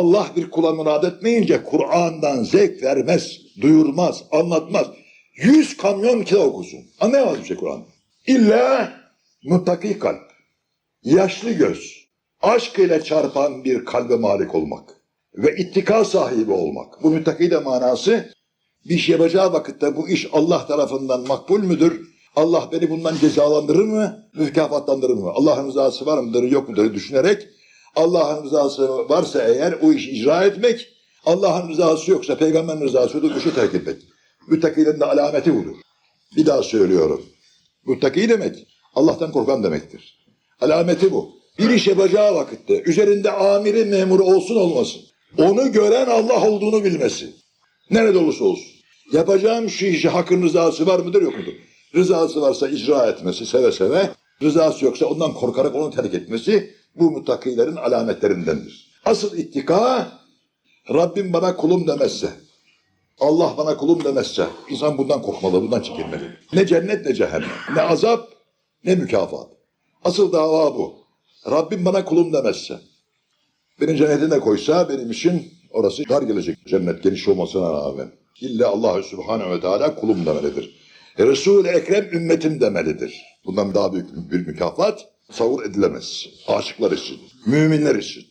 Allah bir kula murad etmeyince Kur'an'dan zevk vermez, duyurmaz, anlatmaz. Yüz kamyon kitap okusun. Anlayamaz bir şey Kur'an. İlla muttaki kalp, yaşlı göz, aşk ile çarpan bir kalbe malik olmak ve ittika sahibi olmak. Bu müttaki de manası bir şey yapacağı vakitte bu iş Allah tarafından makbul müdür? Allah beni bundan cezalandırır mı? Mükafatlandırır mı? Allah'ın rızası var mıdır yok mudur düşünerek Allah'ın rızası varsa eğer o işi icra etmek, Allah'ın rızası yoksa peygamberin rızası yoksa işi terk etmek. Müttakilerin de alameti budur. Bir daha söylüyorum. Muttaki demek Allah'tan korkan demektir. Alameti bu. Bir iş yapacağı vakitte üzerinde amiri memuru olsun olmasın. Onu gören Allah olduğunu bilmesi. Nerede olursa olsun. Yapacağım şu işi hakkın rızası var mıdır yok mudur? Rızası varsa icra etmesi seve seve. Rızası yoksa ondan korkarak onu terk etmesi bu muttakilerin alametlerindendir. Asıl ittika Rabbim bana kulum demezse, Allah bana kulum demezse insan bundan korkmalı, bundan çekinmeli. Ne cennet ne cehennem, ne azap ne mükafat. Asıl dava bu. Rabbim bana kulum demezse, beni cennetine koysa benim için orası dar gelecek cennet geniş olmasına rağmen. İlla Allahü Subhanehu ve Teala kulum demelidir. Resul-i Ekrem ümmetim demelidir. Bundan daha büyük bir mükafat savur edilemez. Aşıklar için, müminler için.